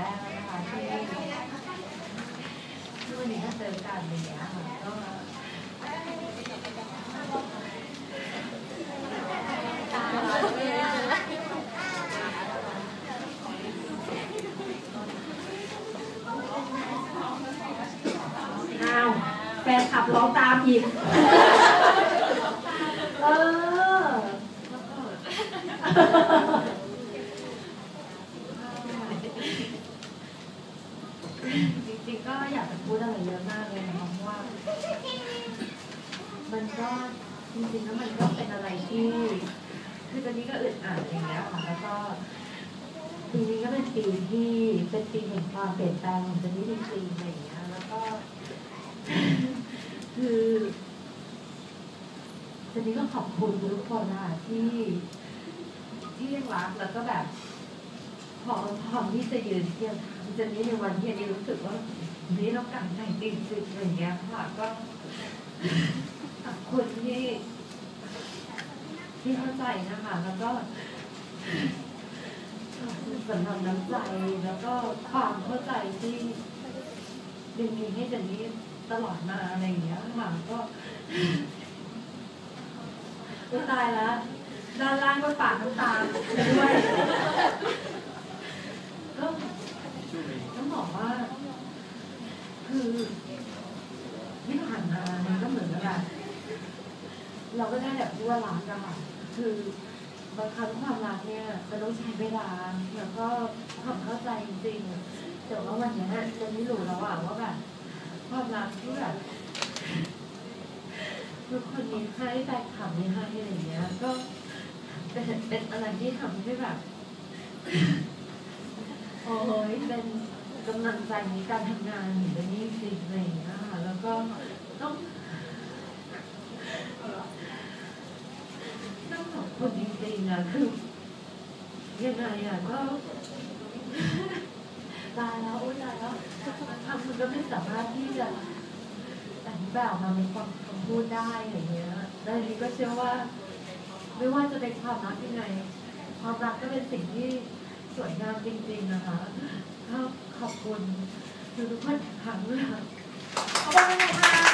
แรกนะคะที่ที่วันนี้ก็เจอกันอย่างเงี้ยค่ะก็แฟนขับร้องตามอีกเออ จริงๆก็อยากจะพูดอะไรเยอะมากเลยนะคะเพราะว่า มันก็จริงๆแล้วมันก็เป็นอะไรที่ คือตอนนี้ก็อึดอัดอย่างเงี้ยค่ะแล้วก็ปีนี้ก็เป็นปีที่เป็นปีแห่งความเปลี่ยนแปลงของเจนนี่จริงๆอะไรอย่างเงี้ยแล้วก็ คือเจนนี่ก็ขอบคุณทุกคนนะคะที่ที่ยังรักแล้วก็แบบพอพร้อมที่จะยืนเทียง จนนี่ในวันที่อันนี้รู้สึกว่านี่ต้องการใจจริงๆอะไรอย่างเงี้ยค่ะก็ขอบคุณที่ที่เข้าใจนะคะ แล้วก็ขอบคุณสำหรับน้ำใจแล้วก็ความเข้าใจที่ยังมีให้เจนนี่ตลอดมาอะไรอย่างเงี้ยค่ะก็อุ๊ยตายแล้วด้านล่างก็ปาดน้ำตาด้วย ก็ต้องบอกว่า คือที่ผ่านมามัน เหมือนกับแบบเราก็ได้แบบที่ว่ารักอะค่ะ คือบางครั้งความรักเนี่ยมันต้องใช้เวลาแล้วก็ความเข้าใจจริงๆแต่ว่าวันเนี้ยจะไม่รู้แล้วอะว่าแบบความรักที่แบบทุกคนมีให้แฟนคลับมีให้อะไรอย่างเงี้ย ก็เป็นเป็นอะไรที่ทำให้แบบ โอ้ยเป็นกำลังใจในการทำงานอย่างนี้จริงๆอะไรอย่งเงี้ยค่ะแล้วก็ต้องต้องขอบคุณจริง ๆอะคือยังไงอะก็ ตายแล้วโอ้ยตายแล้วทำมันก็ไม่สามารถที่จะอธิบายออกมาเป็นความคำพูดได้อย่างเงี้ยแล้วทีนี้ก็เชื่อว่า ไม่ว่าจะเป็นความรักยังไง ความรักก็เป็นสิ่งที่สวยงามจริง ๆนะคะก็ขอบคุณทุกคนอีกครั้งด้วยค่ะขอบคุณค่ะ